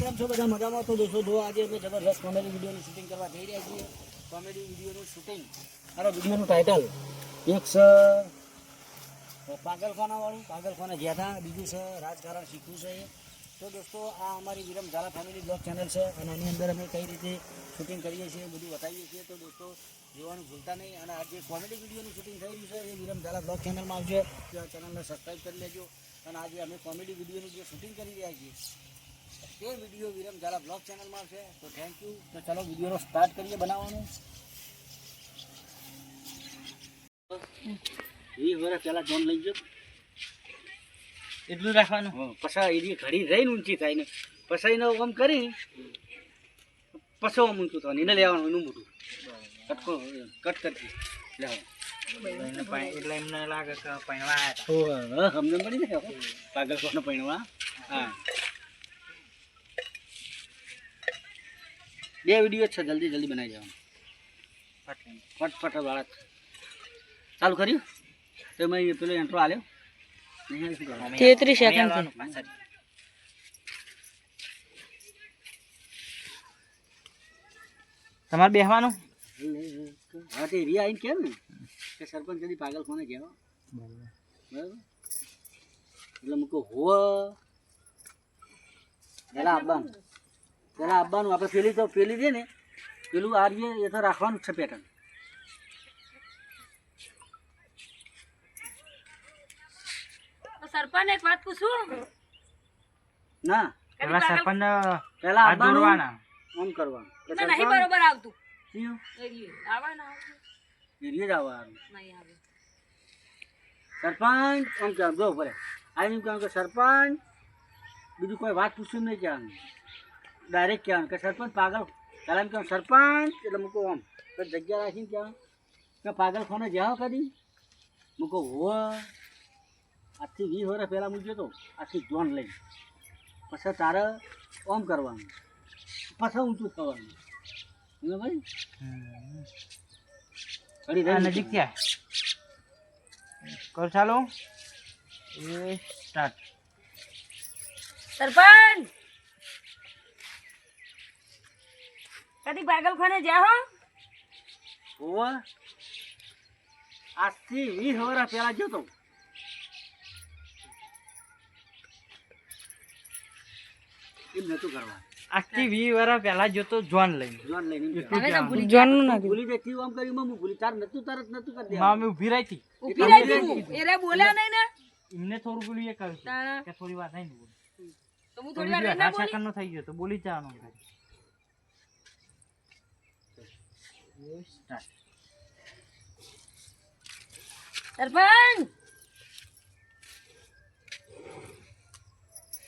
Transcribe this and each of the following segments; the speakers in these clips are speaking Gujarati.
કેમ છો બધા? મજામાં? તો દોસ્તો, જો આજે અમે જબરદસ્ત કોમેડી વિડીયોનું શૂટિંગ કરવા જઈ રહ્યા છીએ. કોમેડી વિડીયોનું શૂટિંગ મારા વિડીયોનું ટાઇટલ એક છે પાગલખાનાવાળું. પાગલખાના જ્યાં હતા, બીજું છે રાજકારણ શીખવું છે તો દોસ્તો, આ અમારી Viram Zala family blog channel છે અને આની અંદર અમે કઈ રીતે શૂટિંગ કરીએ છીએ બધું બતાવીએ છીએ. તો દોસ્તો, જોવાનું ભૂલતા નહીં અને આ જે કોમેડી વિડીયોનું શૂટિંગ થઈ રહ્યું છે એ વિરમ ઝાલા બ્લોગ ચેનલમાં આવશે તો આ ચેનલને સબસ્ક્રાઈબ કરી લેજો. અને આજે અમે કોમેડી વિડીયોનું જે શૂટિંગ કરી રહ્યા છીએ તે વીડિયો વિરમ ઝાલા બ્લોગ ચેનલમાં આવશે. તો થેન્ક યુ તો ચલો વિડીયોનો સ્ટાર્ટ કરીએ બનાવવાનું. વીસ વર્ષ પહેલાં જોન લઈ ગયો. એટલું રાખવાનું. પછી એની ઘડી રહીને ઊંચી થાય ને. પછી એનો આમ કરી પછી આમ ઊંચું થવાનું એને લેવાનું એનું મોટું કટકો કટ કરતી લેવાનું એટલે એમને લાગે કે પૈણવા હતા. સમજણ ને પાગલ પૈણવા. હા. બે વીડિયો છે જલ્દી જલ્દી બનાવી દેવાનું. ફટ. ફટફટ વાળા. ચાલુ કર્યું? તો મેં પેલો એન્ટ્રો આલ્યો? તેત્રીસ સેકન્ડ તમારે બેહવાનું? હા તે રિયા આવીને કેમ ને? કે સરપંચ કદી પાગલ કોને કહેવા. બરાબર? એટલે મૂકો હો પેલા આવવાનું પેલા આવવાનું આપણે પેલી તો પેલી દે ને પેલું આર્ય એ તો રાખવાનું છે પેટર્ન સરપંચ એક વાત પૂછું? ના. પેલા સરપંચ પેલા આવવાનું આમ કરવાનું. નહીં બરોબર આવતું. જ આવવાનું. નહીં આવે. સરપંચ આમ કહેવાનું જો ભલે. આ એમ કે સરપંચ બીજું કોઈ વાત પૂછ્યું નહીં કહેવાનું ડાયરેક્ટ કહેવાનું કે સરપંચ પાગલ. પહેલાં એમ કહેવાનું સરપંચ. એટલે મૂકો આમ. તો જગ્યા રાખીને કહેવાનું કે પાગલ ખોને જાઓ કદી મૂકો હો આજથી વીસ વર્ષ પહેલાં મૂક્યો તો આથી જોન લઈ. પછી તારે ઓમ કરવાનું. પછી ઊંચું થવાનું. ને ભાઈ? આ નજીક થયા. કરો ચાલો. એ સ્ટાર્ટ સરપંચ! કદી પાગલખાને જા હો? હોવા. આજથી વીસ વર્ષ પહેલા જતો એમ નતું કરવા આજથી વીસ વર્ષ પહેલા જોતો જોન લઈને. જોન લઈને તો ભૂલી જોનનું જોનનું ભૂલી જતી આમ કરી માં ભૂલી. તાર નતું તરત નતું કરી દેવાનું. મામી ઊભી રહી હતી. ઊભી રહી હતી એરે બોલ્યા નહીં ને? એમને થોડું બોલી એ કહ્યું કે થોડી વાર થઈને બોલ. તો હું થોડી વાર ના બોલી અઢાર બોલી? સેકન્ડનો થઈ ગયો તો બોલી જવાનું. સરપંચ!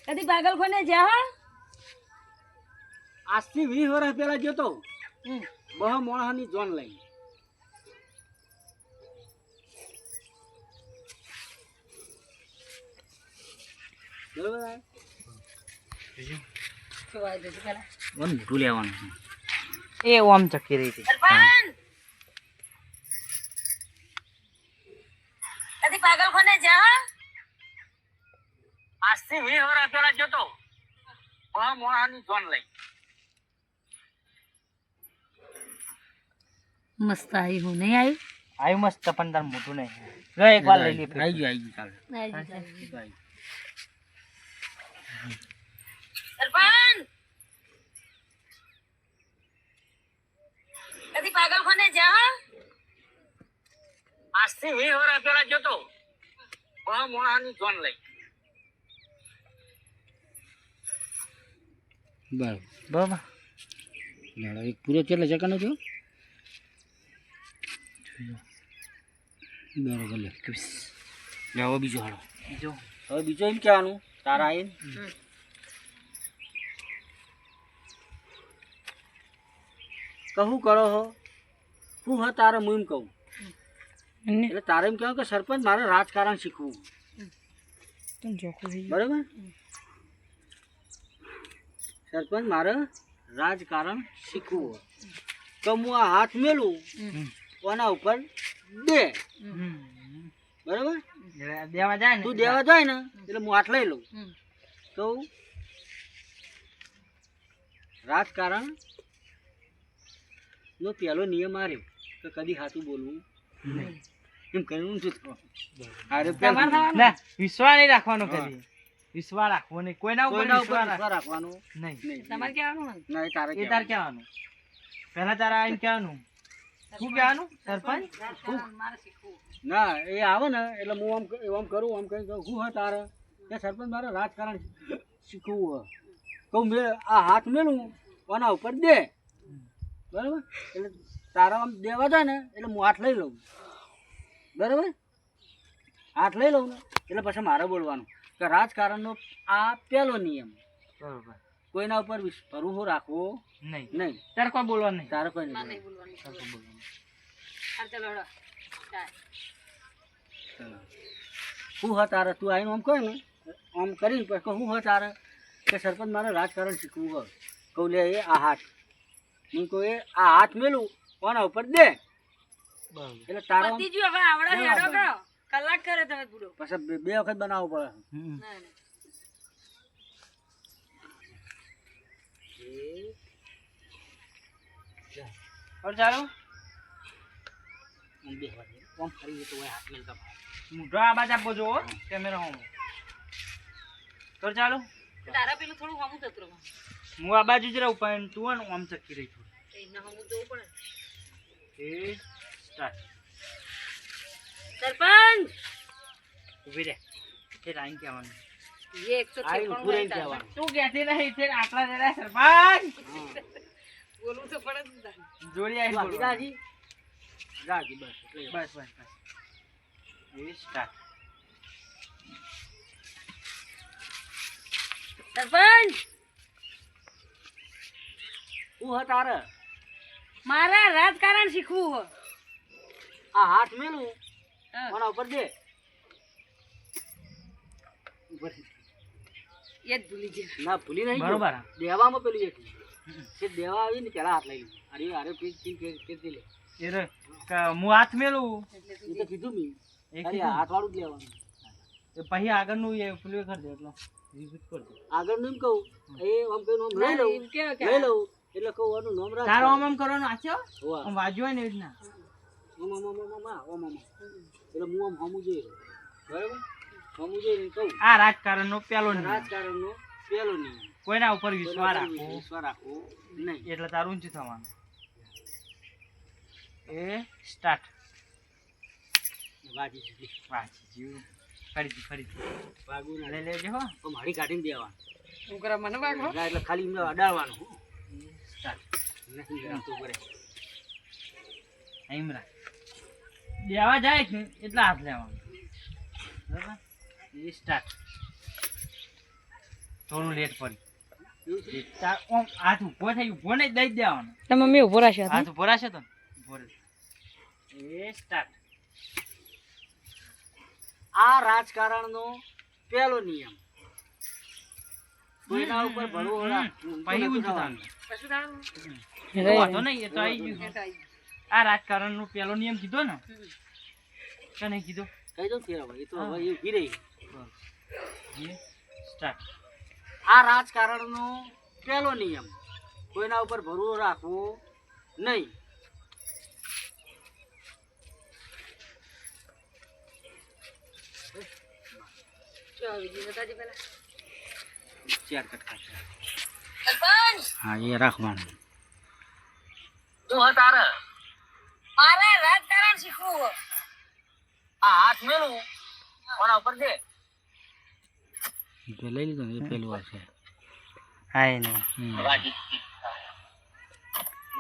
કદી પાગલખાને જા હો? આજથી વીસ વર્ષ પેલા જતો. બહુ મોણાની જોન લઈ. બરોબર? દેજો પેલા. મોટું લેવાનું છે એ ઓમ ચકી રહી હતી કદી પાગલખાને જા આજથી વીસ વર્ષ પહેલા જતો બહુ મોણાની જોન લઈ. મસ્ત આવી હું નહીં આવી આવી મસ્ત પણ તાર મોટું નહીં. જો એક વાર લઈ લે. આવી ગયું આવી ગયું ચાલે સરપંચ! કદી પાગલખાને જા હો? આજથી વીસ હોરા પહેલા જતો બા મોણાની જોન લઈ. બરાબર. બરાબર. લેડો એક પૂરો કેટલા ચકાનો છો બરાબર લે હવે બીજો હાલો. બીજો. હવે બીજો એમ કહેવાનું તારા આવીને કહું કરો હો? હું હા તારે હું એમ કહું. એટલે તારે એમ કહેવાય કે સરપંચ મારે રાજકારણ શીખવું. બરાબર? સરપંચ મારે રાજકારણ શીખવું તો હું આ હાથ મેલું કોના ઉપર? દે બરાબર? દેવા જાય ને. તું દેવા જાય ને એટલે હું હાથ લઈ લઉં. તો રાજકારણ નો પહેલો નિયમ આ રહ્યો કે કદી સાચું બોલવું નહીં. એમ કહ્યું. ના વિશ્વાસ નહીં રાખવાનો કદી. વિશ્વાસ રાખવો નહીં. કોઈના ઉપર કોઈના ઉપર વિશ્વાસ રાખવાનો? નહીં. તમારે કહેવાનું નહીં તારે એ તારે કહેવાનું. પહેલા તારા આવીને કહેવાનું. શું કહેવાનું? સરપંચ? ના એ આવે ને એટલે હું આમ એમ આમ કરું આમ કહી કહું શું હે તારે? કે સરપંચ મારે રાજકારણ શીખવું હે કહું મેં આ હાથ મેલું આના ઉપર દે. બરાબર? એટલે તારા આમ દેવા જાય ને એટલે હું હાથ લઈ લઉં. બરાબર? હાથ લઈ લઉં ને એટલે પછી મારે બોલવાનું. કે રાજકારણનો આ પહેલો નિયમ. બરાબર. કોઈના ઉપર ભરોસો રાખવો? નહીં. નહીં. તારે કોઈ બોલવાનું નહીં. તારે કોઈ નહીં બોલવાનું. તારે હા. શું હા તારે તું આવીને આમ કહે ને આમ કરીને પછી કહું શું હા તારે કે સરપંચ મારે રાજકારણ શીખવું હોય. કહું લે એ આ હાથ. હું કહું એ આ હાથ મેલું કોના ઉપર દે. એટલે તારા પતી હવે આવડે ના, હેડો કરો. કલાક કરે તમે પૂરો. પછી બે- બે વખત બનાવવું પડે. હવે ચાલો. આમ બેસવા દે. આમ ફરી હાથ. મોઢો જો કેમેરા હોમ. તો ચાલો. તારા પેલું થોડું હમું થતું હું આ બાજુ જ રહું પણ તું આમ ચકી રહી છું. સરપંચ! सरपंच બોલું તો પડે હું હતારે મારા રાજકારણ શીખવું હો આ હાથ મેલું. મારા ઉપર દે. એ જ ભૂલી ગયા. ના ભૂલી નહીં બરોબર. દેવામાં પેલી એક. કે દેવા આવીને પેલા હાથ લઈ લે. અરે અરે પીસ પીસ પીસ લે. એ હું હાથ મેલું? એ તો કીધું. મેં. એ હાથ વાળું જ લેવાનું. પછી આગળનું એ પેલું કરી દે એટલે repeat કરી દે. આગળનું એમ કહું. એ આમ કઈ લઈ લઉં. લઈ લઉં. એટલે કહું આનું નામ રાખ. તારો ઓમ ઓમ કરવાનો આછો ઓમ વાજ્યો ને એજ ના ઓમ ઓમ ઓમ ઓમ ઓમ એટલે હું આમ હમું જોઈ બરાબર? હમું જોઈ કહું. આ રાજકારણનો પેલો નિયમ. રાજકારણનો પેલો નહીં કોઈના ઉપર વિશ્વાસ રાખો. વિશ્વાસ રાખો. નહીં. એટલે તારું ઊંચું થવાનું? એ સ્ટાર્ટ વાજી જીજી વાજી જીવ ફરીથી ફરીથી. વાગુ ના. લઈ લેજો હો. મારી કાઢીને દેવાનું શું કરવા એટલે ખાલી એમને અડાડવાનું દેવા જાય એટલા હાથ લેવાનું. બરાબર? એ સ્ટાર્ટ થોડું લેટ પડી. હાથ ઊભો થઈ ઊભો નહીં દઈ દેવાનો. તમે મમ્મી ઊભો રહેશે હાથ ઊભો રહેશે તો એ સ્ટાર્ટ આ રાજકારણનો પહેલો નિયમ. કોઈના ઉપર ભરવો રાખવું. પછી ઊંચું થવાનું કશું થવાનું તો વાંધો નહીં એ તો આવી ગયું. આ રાજકારણ નો પેલો નિયમ કીધો ને? કને કીધો? કહી દઉં ફેર હવે એ તો હવે એ ઊભી રહી. સ્ટાર્ટ આ રાજકારણનો પહેલો નિયમ કોઈના ઉપર ભરવો રાખવો નહીં. ચાલો બીજી બતાજી પેલા ચાર કટકા. છે. હા એ રાખવાનું. મારે રાજકારણ શીખવું આ હાથ મેલું કોના ઉપર દે લઈ લીધો ને એ પેલું હશે આય નહીં.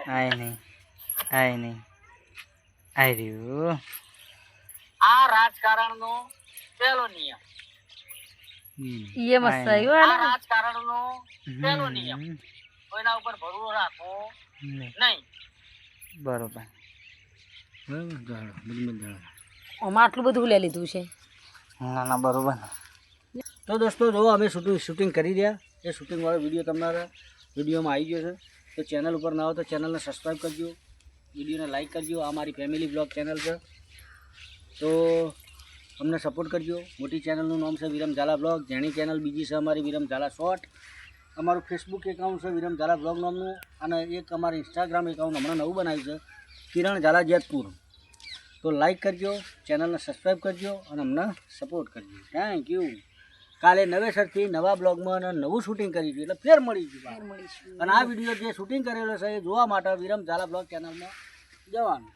આય નહીં. આય નહીં. આય રહ્યું. આ રાજકારણનો પહેલો નિયમ. એ મસ્ત આવ્યું આ રાજકારણનો પહેલો નિયમ. કોઈના ઉપર ભરવો રાખવો નહીં. નહીં. બરોબર. આમાં આટલું બધું લઈ લીધું છે. ના ના બરોબર. તો દોસ્તો જો અમે શૂટિંગ શૂટિંગ કરી રહ્યા. એ શૂટિંગવાળો વીડિયો તમારા વિડીયોમાં આવી ગયો છે. તો ચેનલ ઉપર ના હો તો ચેનલને સબસ્ક્રાઈબ કરજો. વિડીયોને લાઈક કરજો. આ મારી ફેમિલી બ્લોગ ચેનલ છે. તો અમને સપોર્ટ કરજો. મોટી ચેનલનું નામ છે વિરમ ઝાલા બ્લોગ જેની ચેનલ બીજી છે અમારી વિરમ ઝાલા શોર્ટ અમારું ફેસબુક એકાઉન્ટ છે વિરમ ઝાલા બ્લોગ નામનું. અને એક અમારું ઇન્સ્ટાગ્રામ એકાઉન્ટ હમણાં નવું બનાવ્યું છે કિરણ ઝાલા જેતપુર. તો લાઈક કરજો ચેનલને સબસ્ક્રાઈબ કરજો અને અમને સપોર્ટ કરજો. થેન્ક યુ કાલે નવેસરથી નવા બ્લોગમાં અને નવું શૂટિંગ કરીશું એટલે ફેર મળીશું અને આ વીડિયો જે શૂટિંગ કરેલો છે એ જોવા માટે વિરમ ઝાલા બ્લોગ ચેનલમાં જવાનું.